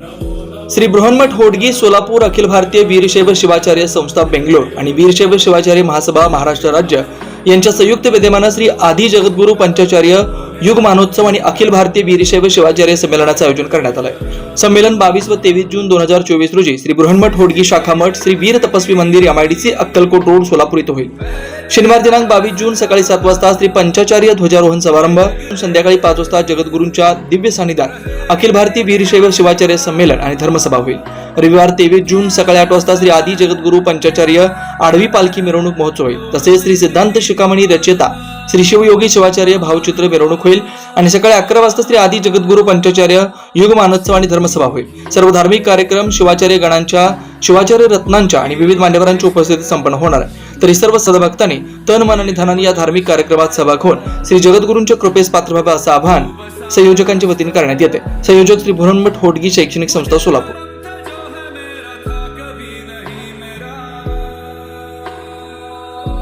श्री बृहन्मठ होडगी सोलापूर अखिल भारतीय वीरशैव शिवाचार्य संस्था बेंगलोर आणि वीरशैव शिवाचार्य महासभा महाराष्ट्र राज्य यांच्या संयुक्त विद्यमानं श्री आदी जगद्गुरू पंचाचार्य युग मानोत्सव आणि अखिल भारतीय वीरशैव शिवाचार्य संमेलनाचं आयोजन करण्यात आलंय. संमेलन बावीस व तेवीस जून दोन हजार चोवीस रोजी श्री बृहन्मठ होडगी शाखा मठ श्री वीर तपस्वी मंदिर एमआयडीसी अक्कलकोट रोड सोलापूर इथं होईल. शनिवार दिनांक बावीस जून सकाळी सात वाजता श्री पंचाचार्य ध्वजारोहण समारंभ. संध्याकाळी पाच वाजता जगद्गुरूंच्या दिव्य सानिध्यात अखिल भारतीय वीरशैव शिवाचार्य संमेलन आणि धर्मसभा होईल. रविवार तेवीस जून सकाळी आठ वाजता श्री आदी जगद्गुरू पंचाचार्य आडवी पालखी मिरवणूक महोत्सव होईल. तसेच श्री सिद्धांत शिखामणी रचेता श्री शिवयोगी शिवाचार्य भावचित्र मिरवणूक होईल. आणि सकाळी अकरा वाजता श्री आदी जगद्गुरू पंचाचार्य युग मानोत्सव आणि धर्मसभा होईल. सर्व धार्मिक कार्यक्रम शिवाचार्य गणांच्या शिवाचार्य रत्नांच्या आणि विविध मान्यवरांच्या उपस्थितीत संपन्न होणार आहे. तरी सर्व सदभक्तांनी तन मन आणि धनाने या धार्मिक कार्यक्रमात सहभाग होऊन श्री जगद्गुरूंच्या कृपेस पात्र व्हावे असं आवाहन संयोजकांच्या वतीने करण्यात येते. संयोजक श्री भुरनमठ होडगी शैक्षणिक संस्था सोलापूर.